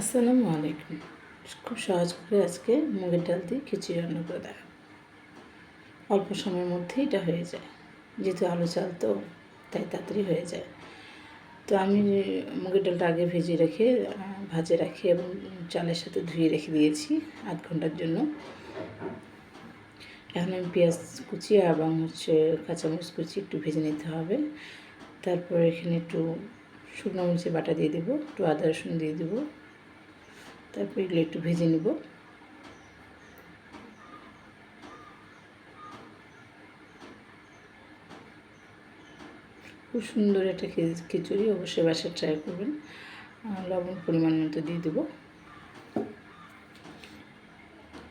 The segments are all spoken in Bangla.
আসসালামু আলাইকুম। খুব সহজ করে আজকে মুগের ডাল দিয়ে খিচুড়ি রান্না করে দেখা অল্প সময়ের মধ্যেই এটা হয়ে যায়। যেহেতু আলু চাল তো, তাই তাড়াতাড়ি হয়ে যায়। তো আমি মুগের ডালটা আগে ভেজে রেখে ভাজে রাখি এবং চালের সাথে ধুয়ে রেখে দিয়েছি আধ ঘণ্টার জন্য। এখন আমি পেঁয়াজ কুচি এবং হচ্ছে কাঁচামরিচ কুচি একটু ভেজে নিতে হবে। তারপর এখানে একটু শুকনো মরিচের বাটা দিয়ে দেবো, একটু আদা রসুন দিয়ে দেবো। তারপর এগুলো একটু ভেজে নিব। খুব সুন্দর একটা খিচুড়ি, অবশ্যই বাসায় ট্রাই করবেন। লবণ পরিমাণ মতো দিয়ে দেবো।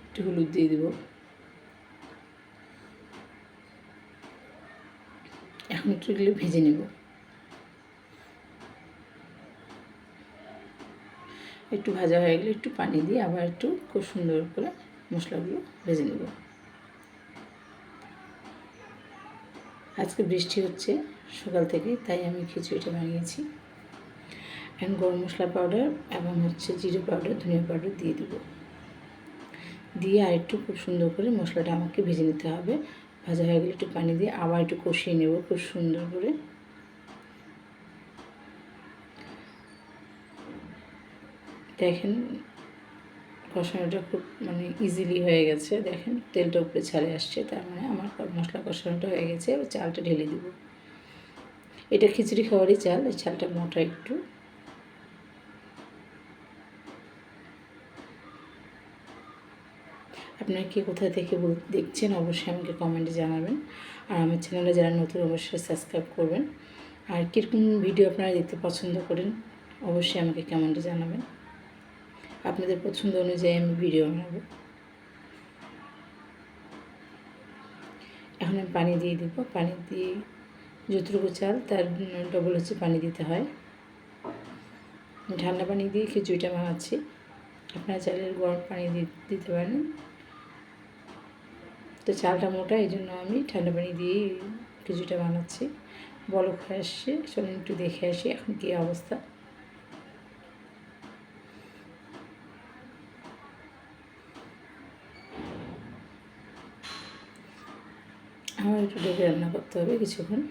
একটু হলুদ দিয়ে দেবো। এখন একটু এগুলো ভেজে নেব। একটু ভাজা হয়ে গেলে একটু পানি দিয়ে আবার একটু খুব সুন্দর করে মশলাগুলো ভেজে নেব। আজকে বৃষ্টি হচ্ছে সকাল থেকে, তাই আমি খিচুড়িটা বানিয়েছি। এখন গরম মশলা পাউডার এবং হচ্ছে জিরে পাউডার ধনিয়া পাউডার দিয়ে দেবো। দিয়ে আর একটু খুব সুন্দর করে মশলাটা আমাকে ভেজে নিতে হবে। ভাজা হয়ে গেলে একটু পানি দিয়ে আবার একটু কষিয়ে নেব খুব সুন্দর করে। দেখেন, কষানোটা খুব মানে ইজিলি হয়ে গেছে। দেখেন, তেলটা উপরে ছাড়ে আসছে, তার মানে আমার মশলা কষানোটা হয়ে গেছে। এবার চালটা ঢেলে দেবো। এটা খিচুড়ি খাওয়ারই চাল, এই চালটা মোটা একটু। আপনারা কে কোথা থেকে দেখছেন, অবশ্যই আমাকে কমেন্টে জানাবেন। আর আমার চ্যানেলে যারা নতুন, অবশ্যই সাবস্ক্রাইব করবেন। আর কীরকম ভিডিও আপনারা দেখতে পছন্দ করেন, অবশ্যই আমাকে কমেন্টে জানাবেন। আপনাদের পছন্দ অনুযায়ী আমি ভিডিও বানাবো। এখন আমি পানি দিয়ে দিব। পানি দিয়ে যতটুকু চাল, তার ডবল হচ্ছে পানি দিতে হয়। ঠান্ডা পানি দিয়ে খিচুড়িটা বানাচ্ছি। আপনারা চালের গরম পানি দিতে পারেন। তো চালটা মোটা, এই জন্য আমি ঠান্ডা পানি দিয়েই খিচুড়িটা বানাচ্ছি। বলক হয়ে আসছে। চলুন একটু দেখে আসি এখন কী অবস্থা। আমার একটু ডেকে রান্না করতে হবে কিছুক্ষণ।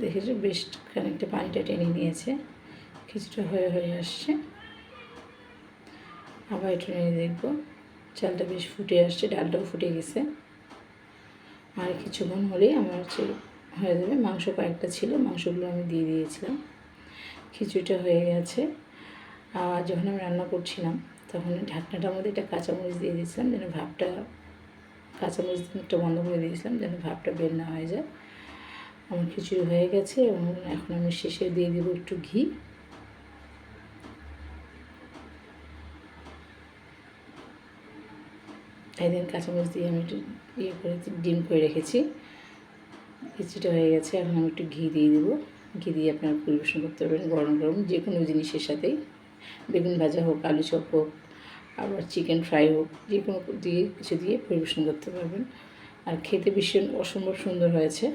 দেখেছ বেশ খানিকটা পানিটা টেনে নিয়েছে। কিছুটা হয়ে হয়ে আসছে। আবার একটু নেড়ে দেখব। চালটা বেশ ফুটে আসছে, ডালটাও ফুটে গেছে। আর কিছুক্ষণ হলেই আমার হচ্ছে হয়ে যাবে। মাংস কয়েকটা ছিল, মাংসগুলো আমি দিয়ে দিয়েছিলাম। খিচুড়িটা হয়ে গেছে। আর যখন আমি রান্না করছিলাম তখন ঢাকনাটার মধ্যে একটা কাঁচামরিচ দিয়ে দিয়েছিলাম, যেন ভাবটা কাঁচামরিচ একটা বন্ধ করে দিয়েছিলাম, যেন ভাবটা বের না হয়ে যায়। আমার খিচুড়ি হয়ে গেছে এবং এখন আমি শেষে দিয়ে দেবো একটু ঘি। একদিন কাঁচামরিচ দিয়ে আমি একটু ইয়ে করে ডিম করে রেখেছি। খিচুড়িটা হয়ে গেছে, এখন আমি একটু ঘি দিয়ে দেবো। ঘি দিয়ে আপনারা পরিবেশন করতে পারবেন গরম গরম যে কোনো জিনিসের সাথেই। বেগুন ভাজা হোক, আলু চপ হোক, আবার চিকেন ফ্রাই হোক, যে কোনো দিয়ে কিছু দিয়ে পরিবেশন করতে পারবেন। আর খেতে ভীষণ অসম্ভব সুন্দর হয়েছে।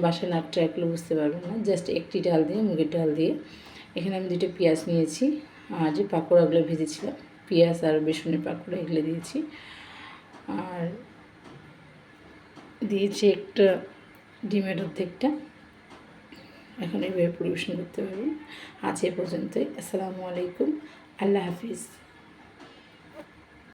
বাসায় না ট্রাই বুঝতে পারবেন না। জাস্ট একটি ডাল দিয়ে, মুগের ডাল দিয়ে। এখানে আমি দুটো পেঁয়াজ নিয়েছি। আর যে পাকোড়াগুলো ভেজেছিলাম, পেঁয়াজ আর বেসনের পাকোড়া এগুলো দিয়েছি। আর দিয়েছি একটা ডিমের অর্ধেকটা। এখন এইভাবে পরিবেশন করতে পারবেন। আজ এ পর্যন্তই। আসসালামু আলাইকুম। আল্লাহ হাফিজ।